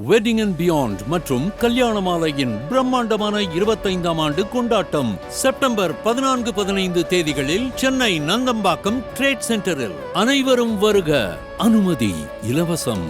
Wedding and beyond மற்றும் கல்யாண மாலையின் பிரம்மாண்டமான இருபத்தைந்தாம் ஆண்டு கொண்டாட்டம் செப்டம்பர் பதினான்கு பதினைந்து தேதிகளில் சென்னை நந்தம்பாக்கம் ட்ரேட் சென்டரில் அனைவரும் வருக. அனுமதி இலவசம்.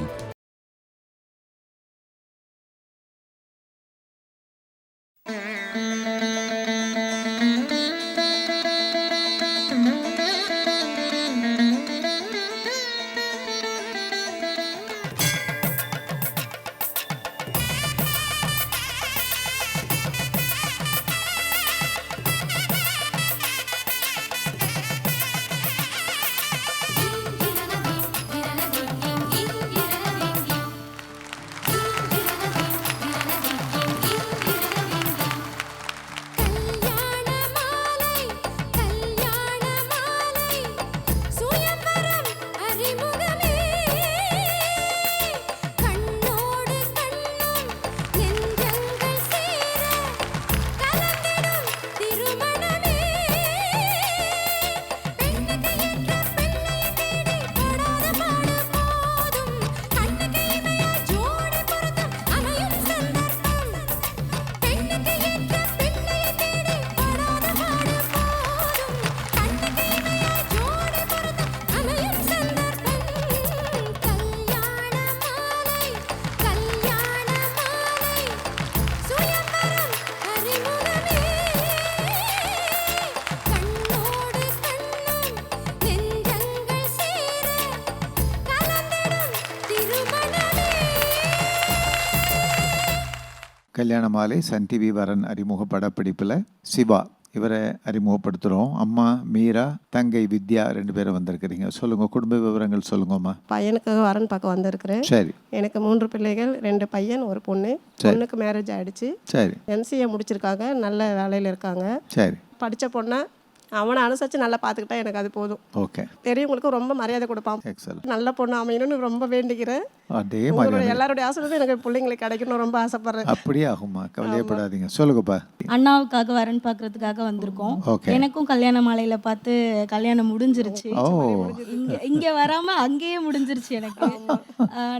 கல்யாண மாலை சன் டிவி வரன் அறிமுக படப்பிடிப்பில் சிவா. இவரை அறிமுகப்படுத்துகிறோம் அம்மா மீரா தங்கை வித்யா ரெண்டு பேரும் வந்திருக்கிறீங்க. சொல்லுங்க குடும்ப விவரங்கள் சொல்லுங்கம்மா பையனுக்கு வரன் பார்க்க வந்திருக்கிறேன். சரி. எனக்கு மூன்று பிள்ளைகள் ரெண்டு பையன் ஒரு பொண்ணு. பொண்ணுக்கு மேரேஜ் ஆயிடுச்சு. சரி. எம்சிஏ முடிச்சிருக்காங்க. நல்ல வேலையில் இருக்காங்க. சரி. படித்த பொண்ணை அவனை அனுசரித்து நல்லா பார்த்துக்கிட்டா எனக்கு அது போதும். ஓகே பெரியவங்களுக்கு ரொம்ப மரியாதை கொடுப்பான். நல்ல பொண்ணு அமையணும்னு ரொம்ப வேண்டிக்கிறேன் அதே மாதிரி எல்லாருடைய ஆசீர்வாதம் எனக்கு பிள்ளைங்களுக்கு கிடைக்கணும் ரொம்ப ஆசைப்படுறேன். அப்படியே ஆகும்மா கவலையப்படாதீங்க. சொல்லுங்கப்பா அண்ணாவுக்காக வரன் பார்க்கறதுக்காக வந்திருக்கோம். எனக்கும் கல்யாண மாலையில பார்த்து கல்யாணம் முடிஞ்சிருச்சு. இங்க இங்க வராம அங்கேயே முடிஞ்சிருச்சு எனக்கு.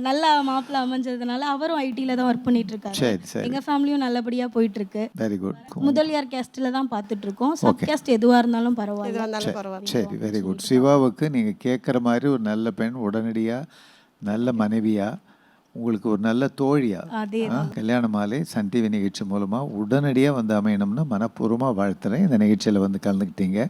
நல்லா மாப்பிள்ளை அமைஞ்சதுனால அவரும் ஐடில தான் ஒர்க் பண்ணிட்டு இருக்காரு. எங்க ஃபேமிலியும் நல்லபடியா போயிட்டு இருக்கு. வெரி குட் முதலியார் கேஸ்ட்ல தான் பார்த்துட்டு இருக்கோம். சப் கேஸ்ட் எதுவா இருந்தாலும் பரவாயில்ல. வந்தாலும் பரவாயில்ல. சரி வெரி குட் சிவாவுக்கு நீங்கள் கேட்குற மாதிரி ஒரு நல்ல பெண் உடனடியாக நல்ல மனைவியா உங்களுக்கு ஒரு நல்ல தோழியா அதே ஆ, கல்யாண மாலை சன் டிவி நிகழ்ச்சி மூலமாக உடனடியாக வந்து அமையணும்னு மனப்பூர்வமாக வாழ்த்துறேன். இந்த நிகழ்ச்சியில் வந்து கலந்துக்கிட்டீங்க.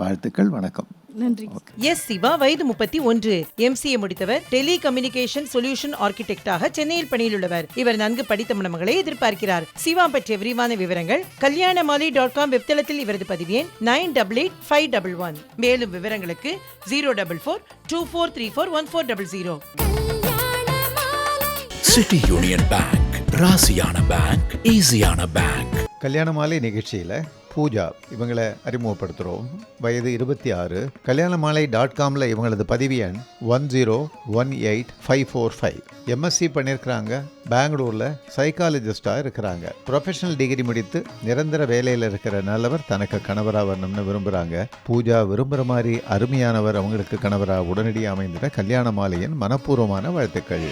வாழ்த்துக்கள் வணக்கம். நன்றி. எஸ் சிவா வயது முப்பத்தி ஒன்று. எம்சிஏ முடித்தவர் டெலி கம்யூனிகேஷன் சொல்யூஷன் ஆர்கிடெக்டாக சென்னையில் பணியில் உள்ளவர் இவர் நன்கு படித்த மணமகளை எதிர்பார்க்கிறார். சிவா பற்றிய விரிவான விவரங்கள் கல்யாணமாலி டாட் காம் வெப்தளத்தில் இவரது பதிவு எண் nine double eight five double one. மேலும் விவரங்களுக்கு zero double four two four three four one four double zero கல்யாண மாலை சிட்டி யூனியன் பேங்க் ராசியான பேங்க் ஈஸியான பேங்க் கல்யாண மாலை நிகழ்ச்சியில் பூஜா இவங்களை அறிமுகப்படுத்துகிறோம் வயது இருபத்தி ஆறு. கல்யாண மாலை டாட் காமில் இவங்களது பதிவு எண் one zero one eight five four five MSc பண்ணியிருக்கிறாங்க. பெங்களூரில் சைக்காலஜிஸ்டாக இருக்கிறாங்க. ப்ரொஃபஷனல் டிகிரி முடித்து நிரந்தர வேலையில் இருக்கிற நல்லவர் தனக்கு கணவராக வரணும்னு விரும்புகிறாங்க பூஜா விரும்புகிற மாதிரி அருமையானவர் அவங்களுக்கு கணவராக உடனடியாக அமைந்திட கல்யாண மாலையின் மனப்பூர்வமான வாழ்த்துக்கள்.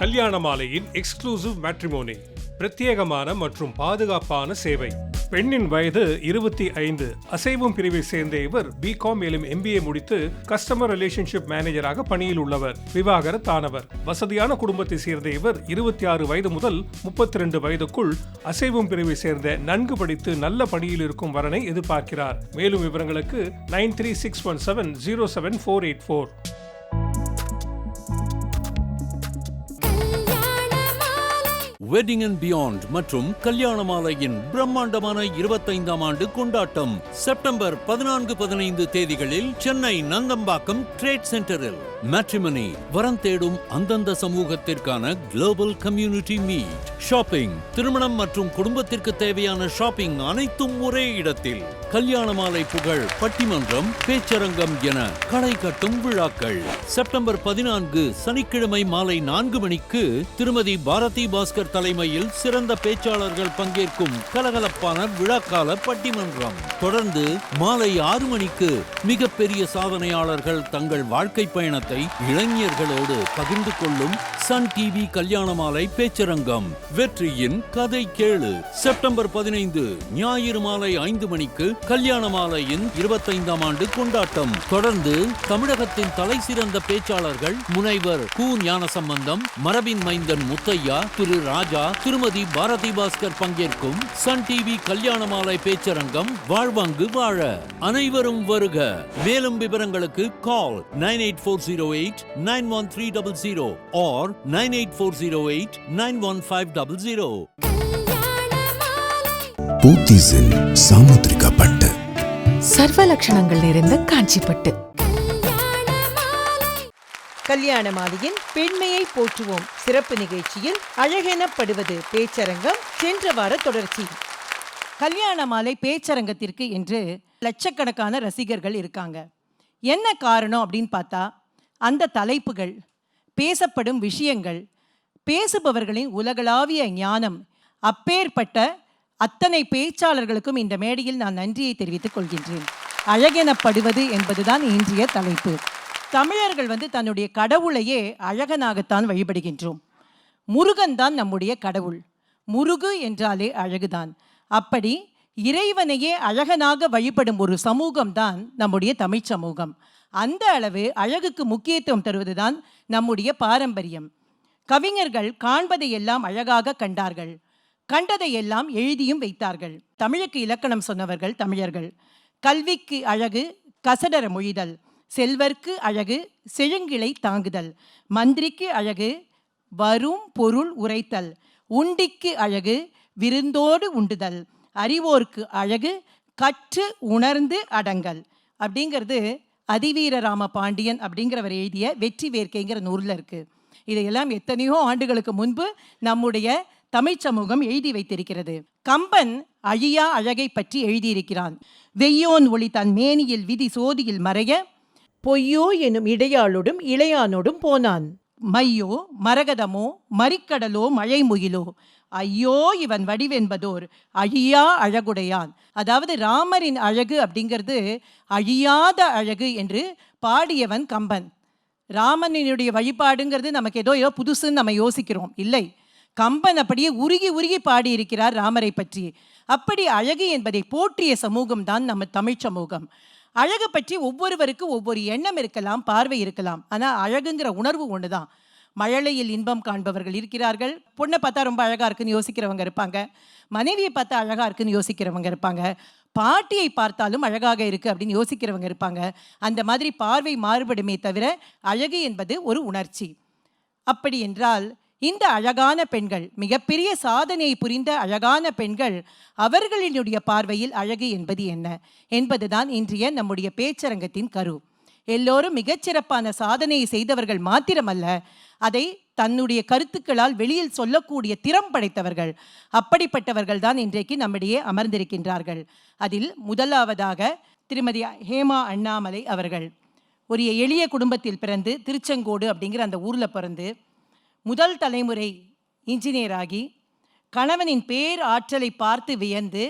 கல்யாண மாலையின் எக்ஸ்க்ளூசிவ் மேட்ரிமோனி பிரத்யேகமான மற்றும் பாதுகாப்பான சேவை. பெண்ணின் வயது இருபத்தி ஐந்து. அசைவும் பிரிவை சேர்ந்த இவர் பிகாம் மேலும் எம்பிஏ முடித்து கஸ்டமர் ரிலேஷன்ஷிப் மேனேஜராக பணியில் உள்ளவர் விவாகரத்தானவர். வசதியான குடும்பத்தை சேர்ந்த இவர் இருபத்தி ஆறு வயது முதல் முப்பத்தி ரெண்டு வயதுக்குள் அசைவும் பிரிவை சேர்ந்த நன்கு படித்து நல்ல பணியில் இருக்கும் வரனை எதிர்பார்க்கிறார். மேலும் விவரங்களுக்கு nine three six one seven zero seven four eight four. Wedding and beyond மற்றும் கல்யாண மாலையின் பிரம்மாண்டமான இருபத்தைந்தாம் ஆண்டு கொண்டாட்டம் செப்டம்பர் பதினான்கு பதினைந்து தேதிகளில் சென்னை நந்தம்பாக்கம் ட்ரேட் சென்டரில் மேட்ரிமனி வரம் தேடும் அந்தந்த சமூகத்திற்கான குளோபல் கம்யூனிட்டி மீட் ஷாப்பிங் திருமணம் மற்றும் குடும்பத்திற்கு தேவையான ஷாப்பிங் அனைத்தும் ஒரே இடத்தில். கல்யாண மாலை புகழ் பட்டிமன்றம் பேச்சரங்கம் என களை கட்டும் விழாக்கள். செப்டம்பர் பதினான்கு சனிக்கிழமை மாலை நான்கு மணிக்கு திருமதி பாரதி பாஸ்கர் தலைமையில் சிறந்த பேச்சாளர்கள் பங்கேற்கும் கலகலப்பான விழாக்கால பட்டிமன்றம். தொடர்ந்து மாலை ஆறு மணிக்கு மிகப்பெரிய சாதனையாளர்கள் தங்கள் வாழ்க்கை பயணத்தை இளைஞர்களோடு பகிர்ந்து கொள்ளும் சன் டிவி கல்யாணமாலை பேச்சரங்கம். வெற்றியின் கதை கேளு. செப்டம்பர் பதினைந்து ஞாயிறு மாலை ஐந்து மணிக்கு கல்யாணமாலையின் இருபத்தைந்தாம் ஆண்டு கொண்டாட்டம். தொடர்ந்து தமிழகத்தின் தலை சிறந்த பேச்சாளர்கள் முனைவர் கு ஞானசம்பந்தம் மரபின் மைந்தன் முத்தையா திரு ராஜா திருமதி பாரதி பாஸ்கர் பங்கேற்கும் சன் டிவி கல்யாணமாலை பேச்சரங்கம் வாழ்வாங்கு வாழ. அனைவரும் வருக. மேலும் விவரங்களுக்கு call nine eight four zero zero பூத்திஸில் Samudrika பட்டு சர்வ லட்சணங்கள் நிறைந்த காஞ்சிப்பட்டு. கல்யாண மாலையின் பெண்மையை போற்றுவோம். சிறப்பு நிகழ்ச்சியில் அழகெனப்படுவது பேச்சரங்கம் சென்ற வார தொடர்ச்சி. கல்யாண மாலை பேச்சரங்கத்திற்கு என்று லட்சக்கணக்கான ரசிகர்கள் இருக்காங்க. என்ன காரணம் அப்படின்னு பார்த்தா அந்த தலைப்புகள் பேசப்படும் விஷயங்கள் பேசுபவர்களின் உலகளாவிய ஞானம் அப்பேற்பட்ட அத்தனை பேச்சாளர்களுக்கும் இந்த மேடையில் நான் நன்றியை தெரிவித்துக் கொள்கின்றேன். அழகெனப்படுவது என்பதுதான் இன்றைய தலைப்பு. தமிழர்கள் வந்து தன்னுடைய கடவுளையே அழகனாகத்தான் வழிபடுகின்றோம். முருகன் தான் நம்முடைய கடவுள். முருகு என்றாலே அழகுதான். அப்படி இறைவனையே அழகனாக வழிபடும் ஒரு சமூகம்தான் நம்முடைய தமிழ் சமூகம். அந்த அளவு அழகுக்கு முக்கியத்துவம் தருவதுதான் நம்முடைய பாரம்பரியம். கவிஞர்கள் காண்பதையெல்லாம் அழகாக கண்டார்கள். கண்டதையெல்லாம் எழுதியும் வைத்தார்கள். தமிழுக்கு இலக்கணம் சொன்னவர்கள் தமிழர்கள். கல்விக்கு அழகு கசடர மொழிதல். செல்வர்க்கு அழகு செழுங்கிளை தாங்குதல். மந்திரிக்கு அழகு வரும் பொருள் உரைத்தல். உண்டிக்கு அழகு விருந்தோடு உண்டுதல். அறிவோர்க்கு அழகு கற்று உணர்ந்து அடங்கல். அப்படிங்கிறது அதிவீர ராம பாண்டியன் அப்படிங்கிறவர் எழுதிய வெற்றி வேர்க்கைங்கிற நூலில் இருக்கு. இதையெல்லாம் எத்தனையோ ஆண்டுகளுக்கு முன்பு நம்முடைய தமிழ்ச் சமூகம் எழுதி வைத்திருக்கிறது. கம்பன் அழியா அழகை பற்றி எழுதியிருக்கிறான். வெய்யோன் ஒளி தன் மேனியில் விதி சோதியில் மறைய பொய்யோ எனும் இடையாளோடும் இளையானோடும் போனான். மையோ மரகதமோ மறிக்கடலோ மழைமுகிலோ ஐயோ இவன் வடிவென்பதோர் அழியா அழகுடையான். அதாவது ராமரின் அழகு அப்படிங்கிறது அழியாத அழகு என்று பாடியவன் கம்பன். ராமனினுடைய வழிபாடுங்கிறது நமக்கு ஏதோ ஏதோ புதுசுன்னு நம்ம யோசிக்கிறோம். இல்லை. கம்பன் அப்படியே உருகி உருகி பாடியிருக்கிறார் ராமரை பற்றி. அப்படி அழகு என்பதை போற்றிய சமூகம் தான் நம்ம தமிழ் சமூகம். அழகு பற்றி ஒவ்வொருவருக்கும் ஒவ்வொரு எண்ணம் இருக்கலாம் பார்வை இருக்கலாம். ஆனால் அழகுங்கிற உணர்வு ஒன்று தான் மழலையில் இன்பம் காண்பவர்கள் இருக்கிறார்கள். பொண்ணை பார்த்தா ரொம்ப அழகாக இருக்குன்னு யோசிக்கிறவங்க இருப்பாங்க. மனைவியை பார்த்தா அழகாக இருக்குன்னு யோசிக்கிறவங்க இருப்பாங்க. பாட்டியை பார்த்தாலும் அழகாக இருக்குது அப்படின்னு யோசிக்கிறவங்க இருப்பாங்க. அந்த மாதிரி பார்வை மாறுபடுமே தவிர அழகு என்பது ஒரு உணர்ச்சி. அப்படி என்றால் இந்த அழகான பெண்கள் மிகப்பெரிய சாதனையை புரிந்த அழகான பெண்கள் அவர்களினுடைய பார்வையில் அழகு என்பது என்ன? என்பதுதான் இன்றைய நம்முடைய பேச்சரங்கத்தின் கரு. எல்லோரும் மிகச்சிறப்பான சாதனையை செய்தவர்கள் மாத்திரமல்ல அதை தன்னுடைய கருத்துக்களால் வெளியில் சொல்லக்கூடிய திறம் படைத்தவர்கள் அப்படிப்பட்டவர்கள் தான் இன்றைக்கு நம்மிடையே அமர்ந்திருக்கின்றார்கள். அதில் முதலாவதாக திருமதி ஹேமா அண்ணாமலை அவர்கள். ஒரு எளிய குடும்பத்தில் பிறந்து திருச்செங்கோடு அப்படிங்கிற அந்த ஊரில் பிறந்து முதல் தலைமுறை இன்ஜினியராகி கணவனின் பேர் ஆற்றலை பார்த்து வியந்து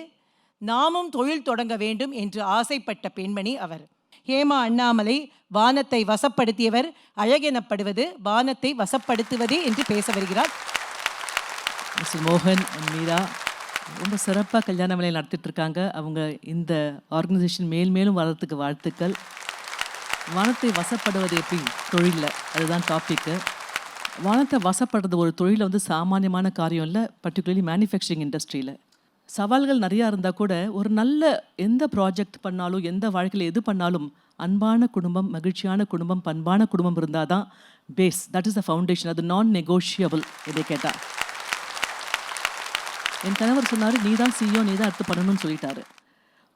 நாமும் தொழில் தொடங்க வேண்டும் என்று ஆசைப்பட்ட பெண்மணி அவர். ஹேமா அண்ணாமலை வானத்தை வசப்படுத்தியவர் அழகெனப்படுவது வானத்தை வசப்படுத்துவதே என்று பேச வருகிறார். மிஸ்டர் மோகன் மீரா ரொம்ப சிறப்பாக கல்யாண வேலையை நடத்திட்டு இருக்காங்க அவங்க இந்த ஆர்கனைசேஷன் மேல் மேலும் வளர்றதுக்கு வாழ்த்துக்கள். வானத்தை வசப்படுவது எப்படி? தொழிலில். அதுதான் டாப்பிக்கு வானத்தை வசப்படுறது ஒரு தொழிலில் வந்து சாமானியமான காரியம் இல்லை பர்டிகுலர்லி மேனுஃபேக்சரிங் இண்டஸ்ட்ரியில் சவால்கள் நிறையா இருந்தால் கூட ஒரு நல்ல எந்த ப்ராஜெக்ட் பண்ணாலும் எந்த வாழ்க்கையில் எது பண்ணாலும் அன்பான குடும்பம் மகிழ்ச்சியான குடும்பம் பண்பான குடும்பம் இருந்தால் தான் base that is the foundation அது நான் நெகோஷியபிள் இதை கேட்டால் என் கணவர் சொன்னார் நீ தான் சிஇஓ நீ தான் அடுத்து பண்ணணும்னு சொல்லிட்டாரு.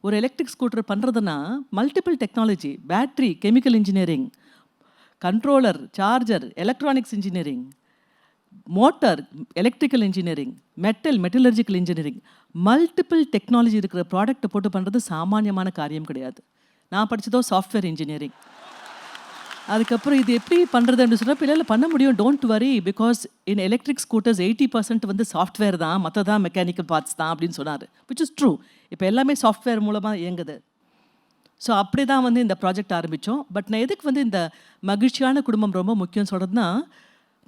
ஒரு எலக்ட்ரிக் ஸ்கூட்டர் பண்ணுறதுனா multiple technology battery chemical engineering controller charger electronics engineering motor electrical engineering metal metallurgical engineering multiple technology இருக்கிற ப்ராடக்ட்டை போட்டு பண்ணுறது சாமானியமான காரியம் கிடையாது. நான் படித்ததோ சாஃப்ட்வேர் இன்ஜினியரிங் அதுக்கப்புறம் இது எப்படி பண்ணுறது அப்படின்னு சொன்னால் இல்லை பண்ண முடியும். Don't worry because in electric scooters eighty percent வந்து சாஃப்ட்வேர் தான். மற்றதான் மெக்கானிக்கல் பார்ட்ஸ் தான் அப்படின்னு சொன்னார். விச் இஸ் ட்ரூ இப்போ எல்லாமே சாஃப்ட்வேர் மூலமாக இயங்குது. ஸோ அப்படி தான் வந்து இந்த ப்ராஜெக்ட் ஆரம்பித்தோம் பட் நான் எதுக்கு வந்து இந்த மகிழ்ச்சியான குடும்பம் ரொம்ப முக்கியம் சொல்கிறதுனா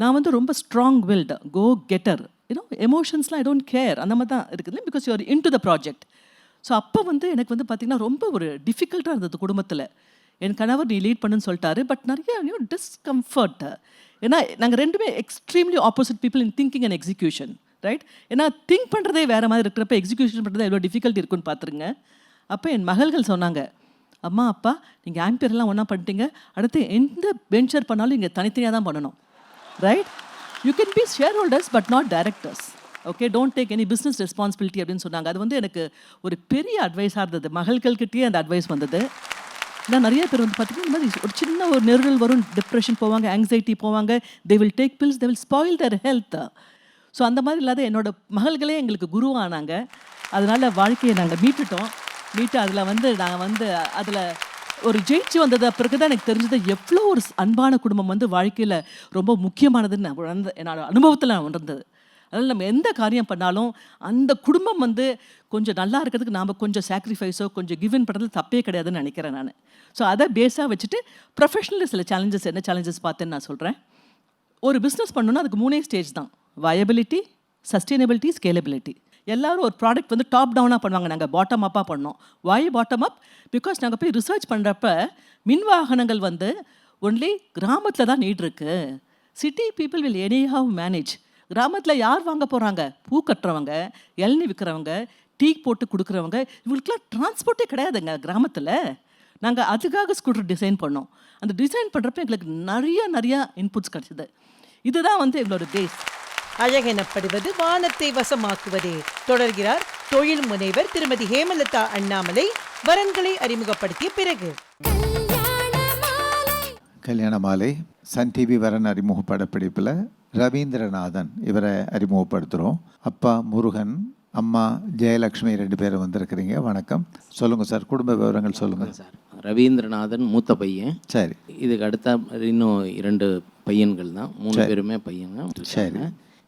நான் வந்து ரொம்ப strong willed go getter you know எமோஷன்ஸ்லாம் I don't care அந்த மாதிரி தான் இருக்குது. Because you're into the project so அப்போ வந்து எனக்கு வந்து பார்த்திங்கன்னா ரொம்ப ஒரு டிஃபிகல்ட்டாக இருந்தது குடும்பத்தில். என் கணவர் நீ லீட் பண்ணுன்னு சொல்லிட்டாரு. பட் நிறைய யூ டிஸ்கம்ஃபர்ட் ஏன்னா நாங்கள் ரெண்டுமே extremely opposite people in thinking and execution right ஏன்னா திங்க் பண்ணுறதே வேறு மாதிரி இருக்கிறப்ப எக்ஸிக்யூஷன் பண்ணுறது எவ்வளோ டிஃபிகல்ட் இருக்குன்னு பார்த்துருங்க அப்போ என் மகள்கள் சொன்னாங்க அம்மா அப்பா நீங்கள் ஆம்பியர்லாம் ஒன்றா பண்ணிட்டீங்க. அடுத்து எந்த வெஞ்சர் பண்ணாலும் இங்கே தனித்தனியாக தான் பண்ணணும். Right you can be share holders but not directors okay don't take any business responsibility அப்படின்னு சொன்னாங்க. அது வந்து எனக்கு ஒரு பெரிய அட்வைஸாக இருந்தது. மகள்கள்கிட்டயே அந்த அட்வைஸ் வந்தது. நான் நிறைய பேர் வந்து பார்த்தீங்கன்னா இந்த மாதிரி ஒரு சின்ன ஒரு நெருடல் வரும். டிப்ரெஷன் போவாங்க ஆங்ஸைட்டி போவாங்க. They will take pills they will spoil their health so அந்த மாதிரி இல்லாத என்னோட மகள்களே எங்களுக்கு குருவானாங்க. அதனால் வாழ்க்கையை நாங்கள் மீட்டுட்டோம். மீட்டு அதில் வந்து நாங்கள் வந்து அதில் ஒரு ஜெயிச்சு வந்தது பிறகு தான் எனக்கு தெரிஞ்சது எவ்வளோ ஒரு அன்பான குடும்பம் வந்து வாழ்க்கையில் ரொம்ப முக்கியமானதுன்னு நான் உணர்ந்த என்னோட அனுபவத்தில் நான் உணர்ந்தது. அதனால் நம்ம எந்த காரியம் பண்ணாலும் அந்த குடும்பம் வந்து கொஞ்சம் நல்லா இருக்கிறதுக்கு நாம் கொஞ்சம் சாக்ரிஃபைஸோ கொஞ்சம் கிவன் பண்ணுறது தப்பே கிடையாதுன்னு நினைக்கிறேன் நான். ஸோ அதை பேஸாக வச்சுட்டு ப்ரொஃபஷனலில் சில சேலஞ்சஸ் என்ன சேலஞ்சஸ் பார்த்தேன்னு நான் சொல்கிறேன் ஒரு பிஸ்னஸ் பண்ணணும்னா அதுக்கு மூணே ஸ்டேஜ் தான். வயபிலிட்டி சஸ்டைனபிலிட்டி ஸ்கேலபிலிட்டி எல்லாரும் ஒரு ப்ராடக்ட் வந்து டாப் டவுனாக பண்ணுவாங்க. நாங்கள் பாட்டம் அப்பாக பண்ணோம். வாய் பாட்டம் அப் பிகாஸ் நாங்கள் போய் ரிசர்ச் பண்ணுறப்ப மின் வாகனங்கள் வந்து ஒன்லி கிராமத்தில் தான் நீட் இருக்கு. City people will anyhow manage கிராமத்தில் யார் வாங்க போகிறாங்க பூ கட்டுறவங்க இளநீ விற்கிறவங்க டீ போட்டு கொடுக்குறவங்க இவங்களுக்குலாம் டிரான்ஸ்போர்ட்டே கிடையாதுங்க கிராமத்தில். நாங்கள் அதுக்காக ஸ்கூட்டர் டிசைன் பண்ணோம். அந்த டிசைன் பண்ணுறப்ப எங்களுக்கு நிறைய நிறையா இன்புட்ஸ் கிடச்சிது. இதுதான் வந்து எங்களோட பேஸ் அழகெனப்படுவது வானத்தை வசமாக்குவதே. தொடர்கிறார் தொழில் முனைவர் திருமதி ஹேமலதா அண்ணாமலை. வரன்களை அறிமுகப்படுத்திய பிறகு. கல்யாண மாலை சன் டிவி வரன் அறிமுக படப்பிடிப்பில் ரவீந்திரநாதன் இவரை அறிமுகப்படுத்துகிறோம். அப்பா முருகன் அம்மா ஜெயலக்ஷ்மி ரெண்டு பேரும் வந்திருக்கிறீங்க. வணக்கம். சொல்லுங்கள் சார் குடும்ப விவரங்கள் சொல்லுங்கள் சார். ரவீந்திரநாதன் மூத்த பையன். சரி. இதுக்கு அடுத்த இன்னும் இரண்டு பையன்கள் தான். மூணு. பேருமே பையங்க. சரி.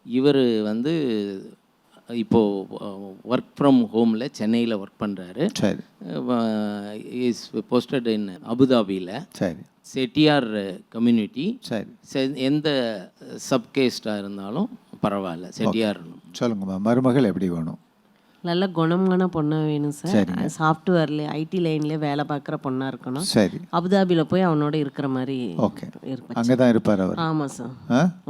இவர் வந்து இப்போது ஒர்க் ஃப்ரம் ஹோமில் சென்னையில் ஒர்க் பண்ணுறாரு சரி. இஸ் போஸ்டட் இன் அபுதாபியில். சரி. செட்டியார் கம்யூனிட்டி சரி. எந்த சப்கேஸ்டாக இருந்தாலும் பரவாயில்ல செட்டியார் சொல்லுங்கம்மா மருமகள் எப்படி வேணும்? நல்ல குணமான பொண்ணாக வேணும் சார். சரிங்க. சாஃப்ட்வேர்ல ஐடி லைன்ல வேலை பார்க்குற பொண்ணாக இருக்கணும். சரி. அபுதாபியில் போய் அவனோட இருக்கிற மாதிரி ஓகே. அங்கே தான் இருப்பார் அவர். ஆமாம் சார்.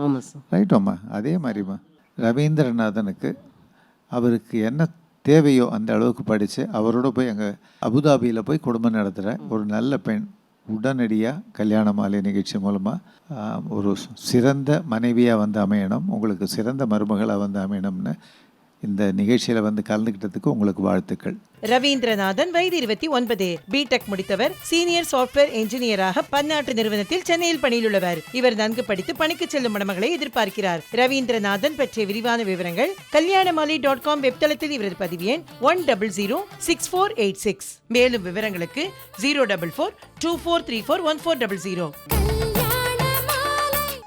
ஆமாம் சார். ரைட்டோம்மா அதே மாதிரிம்மா ரவீந்திரநாதனுக்கு அவருக்கு என்ன தேவையோ அந்த அளவுக்கு படித்து அவரோட போய் அங்கே அபுதாபியில் போய் குடும்பம் நடத்துகிற ஒரு நல்ல பெண் உடனடியாக கல்யாண மாலை நிகழ்ச்சி மூலமாக ஒரு சிறந்த மனைவியாக வந்து அமையணும் உங்களுக்கு சிறந்த மருமகளாக வந்து அமையணும்னு இந்த நிகழ்ச்சியில் வந்து கலந்துக்கிட்டதுக்கு உங்களுக்கு வாழ்த்துக்கள். ரவீந்திரநாதன் வயது இருபத்தி ஒன்பது. பிடெக் முடித்தவர் சீனியர் சாஃப்ட்வேர் என்ஜினியராக பன்னாட்டு நிறுவனத்தில் சென்னையில் பணியில் உள்ளவர் இவர் நன்கு படித்து பணிக்கு செல்லும் மணமகளை எதிர்பார்க்கிறார். ரவீந்திரநாதன் பற்றிய விரிவான விவரங்கள் கல்யாணமாலி டாட் காம் வெப்தளத்தில் இவரது பதிவு எண் one double zero six four eight six. மேலும் விவரங்களுக்கு zero double four two four three four one four double zero.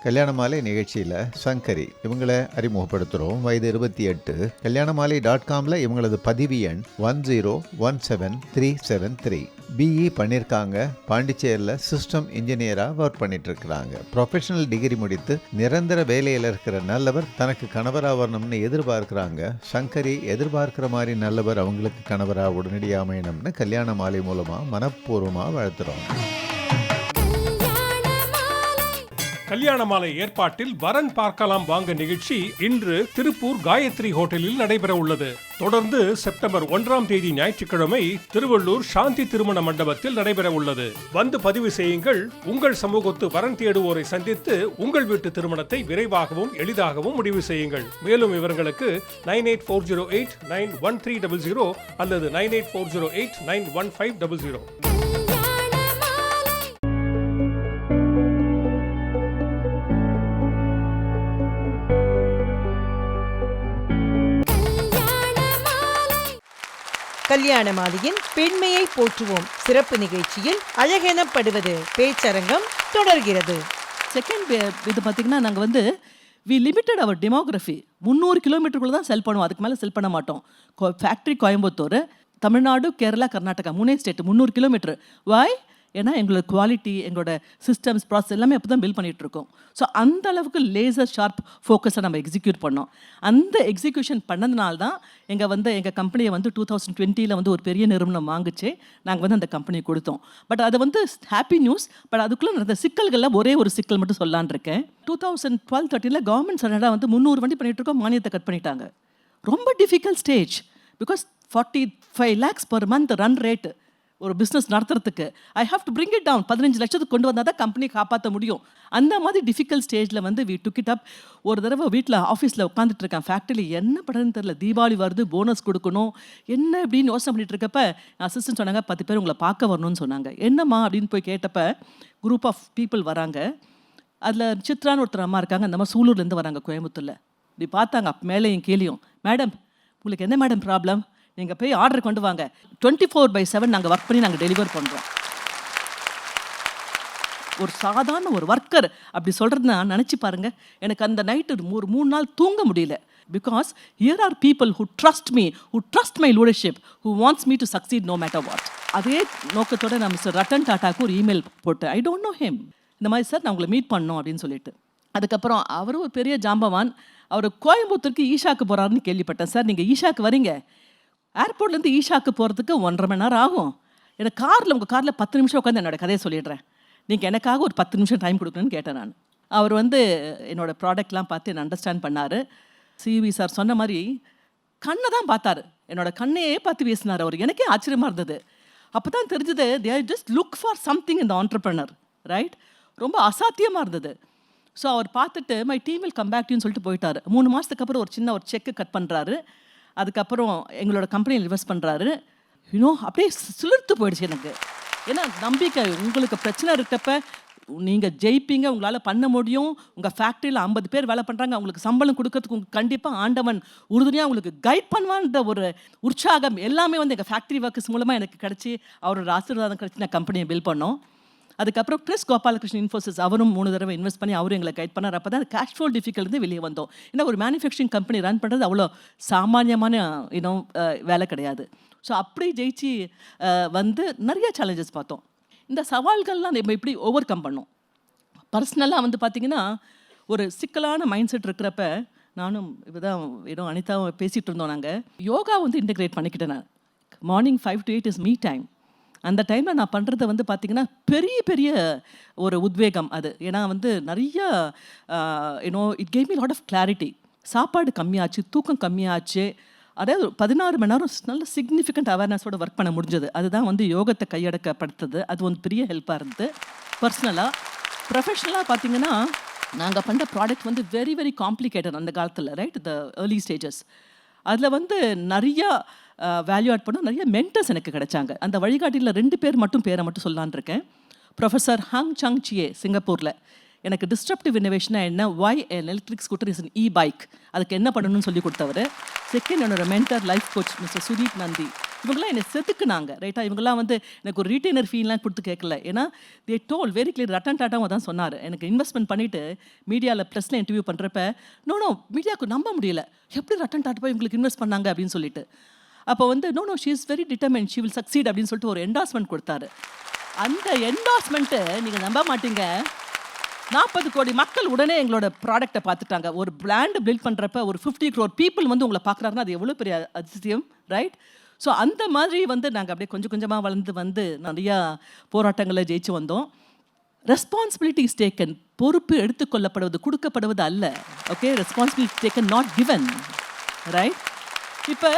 Kalyana Malai நிகழ்ச்சியில் சங்கரி இவங்களை அறிமுகப்படுத்துகிறோம் வயது இருபத்தி எட்டு. கல்யாண மாலை டாட் காமில் இவங்களது பதிவு எண் one zero one seven three seven three BE பண்ணியிருக்காங்க பாண்டிச்சேரியில் சிஸ்டம் இன்ஜினியராக ஒர்க் பண்ணிட்டு இருக்கிறாங்க ப்ரொஃபஷனல் டிகிரி முடித்து நிரந்தர வேலையில் இருக்கிற நல்லவர் தனக்கு கணவராக வரணும்னு எதிர்பார்க்குறாங்க. சங்கரி எதிர்பார்க்குற மாதிரி நல்லவர் அவங்களுக்கு கணவராக உடனடியாக அமையணும்னு கல்யாண மாலை மூலமாக மனப்பூர்வமாக வாழ்த்துறோம். கல்யாண மாலை ஏற்பாட்டில் வரன் பார்க்கலாம் வாங்க நிகழ்ச்சி இன்று திருப்பூர் காயத்ரி ஹோட்டலில் நடைபெற உள்ளது. தொடர்ந்து செப்டம்பர் ஒன்றாம் தேதி ஞாயிற்றுக்கிழமை திருவள்ளூர் சாந்தி திருமண மண்டபத்தில் நடைபெற உள்ளது. வந்து பதிவு செய்யுங்கள். உங்கள் சமூகத்து வரன் தேடுவோரை சந்தித்து உங்கள் வீட்டு திருமணத்தை விரைவாகவும் எளிதாகவும் முடிவு செய்யுங்கள். மேலும் விவரங்களுக்கு nine eight four zero eight nine one three double zero அல்லது nine eight four zero eight nine one five double zero. Kalyana மாலையின் பெண்மையை போற்றுவோம். சிறப்பு நிகழ்ச்சியில் அழகெனப்படுவது பேச்சரங்கம் தொடர்கிறது. செகண்ட் இது பார்த்தீங்கன்னா நாங்கள் வந்து வி லிமிட்டட் அவர் டெமோகிராஃபி முந்நூறு கிலோமீட்டருக்குள்ள தான் செல் பண்ணுவோம். அதுக்கு மேலே செல் பண்ண மாட்டோம். ஃபேக்ட்ரி கோயம்புத்தூர் தமிழ்நாடு கேரளா கர்நாடகா மூணே ஸ்டேட் முந்நூறு கிலோமீட்டர். வாய் ஏன்னா எங்களோட குவாலிட்டி எங்களோட சிஸ்டம்ஸ் ப்ராசஸ் எல்லாமே அப்போ தான் பில் பண்ணிகிட்ருக்கோம் இருக்கோம் ஸோ அந்த அளவுக்கு லேசர் ஷார்ப் ஃபோக்கஸை நம்ம எக்ஸிக்யூட் பண்ணோம். அந்த எக்ஸிக்யூஷன் பண்ணதுனால தான் எங்கள் வந்து எங்கள் கம்பெனியை வந்து டூ தௌசண்ட் டுவெண்ட்டியில் வந்து ஒரு பெரிய நிறுவனம் வாங்குச்சு. நாங்கள் வந்து அந்த கம்பெனி கொடுத்தோம். பட் அது வந்து ஹாப்பி நியூஸ் பட் அதுக்குள்ளே நடந்த சிக்கல்களில் ஒரே ஒரு சிக்கல் மட்டும் சொல்லலான்னு இருக்கேன். டூ தௌசண்ட் டுவெல் தேர்ட்டியில் கவர்மெண்ட் சடனாக வந்து முந்நூறு வண்டி பண்ணிகிட்ருக்கோம் இருக்கோம் மானியத்தை கட் பண்ணிட்டாங்க. ரொம்ப difficult stage because forty five lakhs per month run rate ஒரு பிஸ்னஸ் நடத்துறதுக்கு I have to bring it down பதினஞ்சு லட்சத்துக்கு கொண்டு வந்தால் தான் கம்பெனி காப்பாற்ற முடியும். அந்த மாதிரி டிஃபிகல்ட் ஸ்டேஜில் வந்து வி டுக் இட் அப் ஒரு தடவை வீட்டில் ஆஃபீஸில் உட்காந்துட்டு இருக்கேன். ஃபேக்ட்ரியில் என்ன பண்ணுறதுன்னு தெரில தீபாவளி வருது போனஸ் கொடுக்கணும். என்ன அப்படின்னு யோசனை பண்ணிட்டு இருக்கப்ப அசிஸ்டன்ட் சொன்னாங்க பத்து பேர் உங்களை பார்க்க வரணும்னு சொன்னாங்க. என்னம்மா? அப்படின்னு போய் கேட்டப்ப குரூப் ஆஃப் பீப்புள் வராங்க. அதில் சித்ரான்னு ஒருத்தர் அம்மா இருக்காங்க. அந்த மாதிரி சூலூர்லேருந்து வராங்க கோயம்புத்தூரில். இப்படி பார்த்தாங்க அப்ப மேலேயும் கீழேயும். மேடம் உங்களுக்கு என்ன மேடம் ப்ராப்ளம் நீங்கள் போய் ஆர்டர் கொண்டு வாங்க. டுவெண்ட்டி ஃபோர் பை செவன் நாங்கள் ஒர்க் பண்ணி நாங்கள் டெலிவர் பண்ணுறோம் ஒரு சாதாரண ஒரு ஒர்க்கர் அப்படி சொல்கிறதுனா நினச்சி பாருங்கள் எனக்கு அந்த நைட்டு ஒரு மூணு நாள் தூங்க முடியல. Because here are people who trust me who trust my leadership who wants me to succeed no matter what அதே நோக்கத்தோட நான் மிஸ்டர் ரட்டன் டாட்டாக்கு ஒரு இமெயில் போட்டேன். ஐ டோன்ட் நோ ஹிம் இந்த மாதிரி சார் நான் உங்களை மீட் பண்ணோம் அப்படின்னு சொல்லிட்டு. அதுக்கப்புறம் அவரும் ஒரு பெரிய ஜாம்பவான். அவர் கோயம்புத்தூருக்கு ஈஷாக்கு போகிறாருன்னு கேள்விப்பட்டேன். சார் நீங்கள் ஈஷாக்கு வரீங்க. ஏர்போர்ட்லேருந்து ஈஷாக்கு போகிறதுக்கு ஒன்றரை மணி நேரம் ஆகும். எனக்கு காரில் உங்கள் காரில் பத்து நிமிஷம் உட்காந்து என்னோட கதையை சொல்லிடுறேன். நீங்கள் எனக்காக ஒரு பத்து நிமிஷம் டைம் கொடுக்கணும்னு கேட்டேன் நான். அவர் வந்து என்னோடய ப்ராடக்ட்லாம் பார்த்து என்னை அண்டர்ஸ்டாண்ட் பண்ணார். சிவி சார் சொன்ன மாதிரி கண்ணை தான் பார்த்தாரு. என்னோடய கண்ணையே பார்த்து பேசினார் அவர். எனக்கே ஆச்சரியமாக இருந்தது. அப்போ தான் தெரிஞ்சது they just look for something இந்த ஆண்டர்பிரனர் ரைட் ரொம்ப அசாத்தியமாக இருந்தது. ஸோ அவர் பார்த்துட்டு மை டீம் வில் கம் பேக்டின்னு சொல்லிட்டு போயிட்டாரு. மூணு மாதத்துக்கு அப்புறம் ஒரு சின்ன ஒரு செக்கு கட் பண்ணுறாரு அதுக்கப்புறம் எங்களோட கம்பெனியில் இன்வெஸ்ட் பண்ணுறாரு யூனோ அப்படியே சிலிர்த்து போயிடுச்சு எனக்கு. ஏன்னா நம்பிக்கை உங்களுக்கு பிரச்சனை இருக்கப்ப நீங்கள் ஜெயிப்பீங்க உங்களால் பண்ண முடியும். உங்கள் ஃபேக்ட்ரியில் ஐம்பது பேர் வேலை பண்ணுறாங்க அவங்களுக்கு சம்பளம் கொடுக்கறதுக்கு உங்களுக்கு கண்டிப்பாக ஆண்டவன் உறுதுணையாக உங்களுக்கு கைட் பண்ணுவான்ற ஒரு உற்சாகம் எல்லாமே வந்து எங்கள் ஃபேக்ட்ரி ஒர்க்கர்ஸ் மூலமாக எனக்கு கிடச்சி அவரோட ஆசீர்வாதம் கிடச்சி நான் கம்பெனியை பில் பண்ணோம். அதுக்கப்புறம் கிறிஸ் கோபாலகிருஷ்ணன் இன்ஃபோசிஸ் அவரும் மூணு தடவை இன்வெஸ்ட் பண்ணி அவரும் எங்களை கைட் பண்ணார். அப்போ தான் கேஷ் ஃப்ளோ டிஃபிகல்ட்டு வெளியே வந்தோம். ஏன்னா ஒரு மேனுஃபேக்சரிங் கம்பெனி ரன் பண்ணுறது அவ்வளோ சாமானியமான இன்னும் வேலை கிடையாது. ஸோ அப்படி ஜெயிச்சு வந்து நிறைய சேலஞ்சஸ் பார்த்தோம். இந்த சவால்கள்லாம் நம்ம எப்படி ஓவர் கம் பண்ணோம் பர்சனலாக வந்து பார்த்திங்கன்னா ஒரு சிக்கலான மைண்ட் செட் இருக்கிறப்ப நானும் இதுதான் ஏதோ அனிதாவும் பேசிகிட்டு இருந்தோம் நாங்கள் யோகா வந்து இன்டெகிரேட் பண்ணிக்கிட்டேன் நான். Morning five to eight is me time அந்த டைமில் நான் பண்ணுறது வந்து பார்த்திங்கன்னா பெரிய பெரிய ஒரு உத்வேகம் அது. ஏன்னா வந்து நிறைய you know it came me lot of clarity சாப்பாடு கம்மியாச்சு தூக்கம் கம்மியாச்சு. அதாவது ஒரு பதினாறு மணி நேரம் நல்ல சிக்னிஃபிகண்ட் அவேர்னஸோட ஒர்க் பண்ண முடிஞ்சது. அதுதான் வந்து யோகத்தை கையடக்கப்படுத்துது. அது வந்து பெரிய ஹெல்ப்பாக இருந்தது. பர்சனலாக ப்ரொஃபஷ்னலாக பார்த்தீங்கன்னா நாங்கள் பண்ணுற ப்ராடக்ட் வந்து வெரி வெரி காம்ப்ளிகேட்டட் அந்த காலத்தில் ரைட் த ஏர்லி ஸ்டேஜஸ் அதில் வந்து நிறையா வேல்யூ ஆட் பண்ண நிறைய மென்டர்ஸ் எனக்கு கிடைச்சாங்க. அந்த வழிகாட்டியில் ரெண்டு பேர் மட்டும் பேரை மட்டும் சொல்லலான்னு இருக்கேன். ப்ரொஃபஸர் ஹங் சங் சியே சிங்கப்பூரில். எனக்கு டிஸ்ட்ரப்டிவ் இன்னோவேஷனா என்ன? Why an electric scooter is e bike அதுக்கு என்ன பண்ணணும்னு சொல்லி கொடுத்தவர். செகண்ட் என்னோட mentor life coach mister Sudeep Nandi இவங்கெல்லாம் என்னை செதுக்குனாங்க ரைட்டா இவங்கெல்லாம் வந்து எனக்கு ஒரு ரீட்டைனர் ஃபீலாம் கொடுத்து கேட்கல. ஏன்னா they told very clear Ratan டாட்டாவும் தான் சொன்னார். எனக்கு இன்வெஸ்ட்மெண்ட் பண்ணிவிட்டு மீடியாவில் ப்ரெஸ்ஸில் இன்டர்வியூ பண்ணுறப்ப நோ நோ மீடியாவுக்கு நம்ப முடியல. எப்படி ரட்டன் டாட்டா போய் உங்களுக்கு இன்வெஸ்ட் பண்ணாங்க? அப்படின்னு சொல்லிட்டு. அப்போ வந்து no no she is very determined she will succeed அப்படின்னு சொல்லிட்டு ஒரு என்டாஸ்மெண்ட் கொடுத்தாரு. அந்த என்டாஸ்மெண்ட்டு நீங்கள் நம்ப மாட்டீங்க. நாற்பது கோடி மக்கள் உடனே எங்களோட ப்ராடக்ட்டை பார்த்துட்டாங்க. ஒரு பிராண்டு பில்ட் பண்ணுறப்ப ஒரு ஃபிஃப்டி க்ரோர் பீப்புள் வந்து உங்களை பார்க்குறாருன்னா அது எவ்வளோ பெரிய அதிசயம் ரைட் ஸோ அந்த மாதிரி வந்து நாங்கள் அப்படியே கொஞ்சம் கொஞ்சமாக வளர்ந்து வந்து நிறையா போராட்டங்களை ஜெயிச்சு வந்தோம். ரெஸ்பான்சிபிலிட்டி இஸ் டேக்கன் பொறுப்பு எடுத்துக்கொள்ளப்படுவது கொடுக்கப்படுவது அல்ல. Okay responsibility taken not given right இப்போ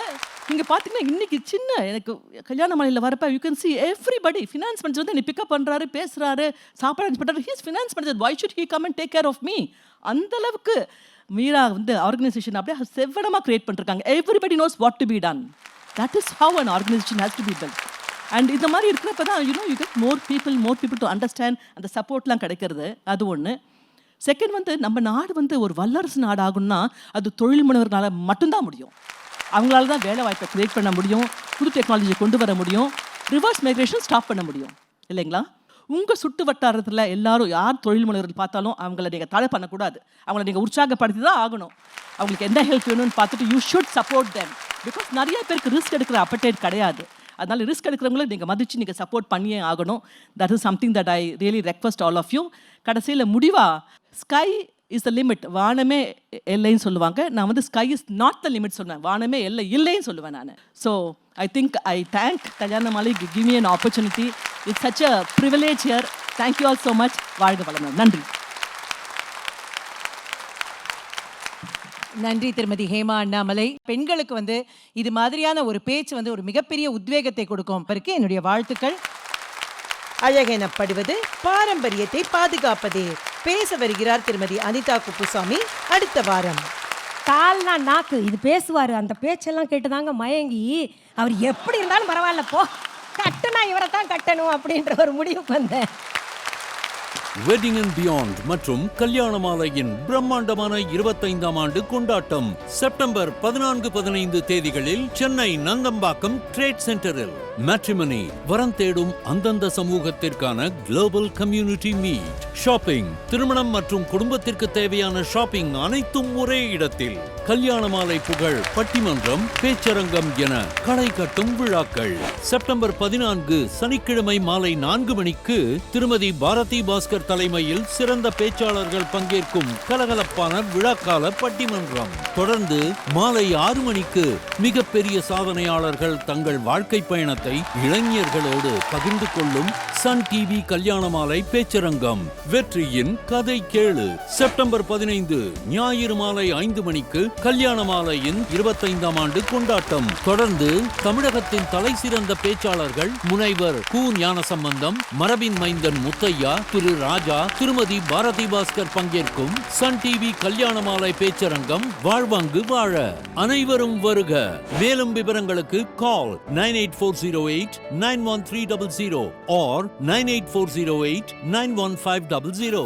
நீங்கள் பார்த்தீங்கன்னா இன்னைக்கு சின்ன எனக்கு கல்யாண மலையில் வரப்ப you can see everybody finance manager வந்து என்னை பிக்கப் பண்ணுறாரு பேசுகிறாரு சாப்பாடு அரேஞ்ச் பண்ணுறாரு he's finance manager why should he come and take care of me அந்த அளவுக்கு மீரா வந்து ஆர்கனைசேஷன் அப்படியே செவ்வனமாக கிரியேட் பண்ணிருக்காங்க. Everybody knows what to be done that is how an organisation has to be built and இந்த மாதிரி இருக்கிறப்ப தான் you know you get more people more people to understand அந்த சப்போர்ட்லாம் கிடைக்கிறது. அது ஒன்று செகண்ட் வந்து நம்ம நாடு வந்து ஒரு வல்லரசு நாடு ஆகும்னா அது தொழில் முனைவர்களால் மட்டும்தான் முடியும். அவங்களால தான் வேலை வாய்ப்பை கிரியேட் பண்ண முடியும் புது டெக்னாலஜியை கொண்டு வர முடியும் ரிவர்ஸ் மைக்ரேஷன் ஸ்டாப் பண்ண முடியும். இல்லைங்களா? உங்கள் சுட்டு வட்டாரத்தில் எல்லாரும் யார் தொழில் முனைவர்கள் பார்த்தாலும் அவங்கள நீங்கள் தடை பண்ணக்கூடாது. அவங்கள நீங்கள் உற்சாகப்படுத்தி தான் ஆகணும். அவங்களுக்கு எந்த ஹெல்ப் வேணும்னு பார்த்துட்டு you should support them because நிறைய பேருக்கு ரிஸ்க் எடுக்கிற அப்படேட் கிடையாது. அதனால் ரிஸ்க் எடுக்கிறவங்கள நீங்கள் மதித்து நீங்கள் சப்போர்ட் பண்ணியே ஆகணும். That is something that I really request all of you கடைசியில் முடிவாக ஸ்கை இஸ் த லிமிட் வானமே எல்லைன்னு சொல்லுவாங்க. நான் வந்து sky is not the limit சொன்னேன். வானமே எல்லை இல்லைன்னு சொல்லுவேன் நான். So I think I thank Kalyana Malai. Give me an opportunity it's such a privilege here thank you all so much வாழ்க வளமுடன். நன்றி. நன்றி திருமதி ஹேமா அண்ணாமலை. பெண்களுக்கு வந்து இது மாதிரியான ஒரு பேச்சு வந்து ஒரு மிகப்பெரிய உத்வேகத்தை கொடுக்கும். பிறகு என்னுடைய வாழ்த்துக்கள். அழகெனப்படுவது பாரம்பரியத்தை பாதுகாப்பதே. பேச வருகிறார் திருமதி அனிதா குப்புசாமி. அடுத்த வாரம். கால்னா நாக்கு இது பேசுவார். அந்த பேச்செல்லாம் கேட்டுதாங்க மயங்கி அவர் எப்படி இருந்தாலும் பரவாயில்ல போ. கட்டுனா இவரை தான் கட்டணும் அப்படின்ற ஒரு முடிவுக்கு வந்தேன். வெட்டிங் அண்ட் பியாண்ட் மற்றும் கல்யாண மாலையின் பிரம்மாண்டமான இருபத்தைந்தாம் ஆண்டு கொண்டாட்டம் செப்டம்பர் பதினான்கு பதினைந்து தேதிகளில் சென்னை நந்தம்பாக்கம் ட்ரேட் சென்டரில் மேட்ரிமனி வரம் தேடும் அந்தந்த சமூகத்திற்கான குளோபல் கம்யூனிட்டி மீட் ஷாப்பிங் திருமணம் மற்றும் குடும்பத்திற்கு தேவையான ஷாப்பிங் அனைத்தும் ஒரே இடத்தில். கல்யாண மாலை புகழ் பட்டிமன்றம் பேச்சரங்கம் என களை கட்டும் விழாக்கள். செப்டம்பர் பதினான்கு சனிக்கிழமை மாலை நான்கு மணிக்கு திருமதி பாரதி பாஸ்கர் தலைமையில் சிறந்த பேச்சாளர்கள் பங்கேற்கும் கலகலப்பான விழாக்கால பட்டிமன்றம். தொடர்ந்து மாலை ஆறு மணிக்கு மிகப்பெரிய சாதனையாளர்கள் தங்கள் வாழ்க்கை பயணத்தை இளைஞர்களோடு பகிர்ந்து கொள்ளும் சன் டிவி கல்யாண மாலை பேச்சரங்கம். வெற்றியின் கதை கேளு. செப்டம்பர் பதினைந்து ஞாயிறு மாலை ஐந்து மணிக்கு கல்யாண மாலையின் இருபத்தைந்தாம் ஆண்டு கொண்டாட்டம். தொடர்ந்து தமிழகத்தின் தலை சிறந்த பேச்சாளர்கள் முனைவர் கு ஞானசம்பந்தம் மரபின் மைந்தன் முத்தையா திரு ராஜா திருமதி பாரதி பாஸ்கர் பங்கேற்கும் சன் டிவி கல்யாண மாலை பேச்சரங்கம் வாழ்வாங்கு வாழ. அனைவரும் வருக. மேலும் விவரங்களுக்கு call nine eight four zero eight nine one three double zero or nine eight four zero eight nine one five double zero.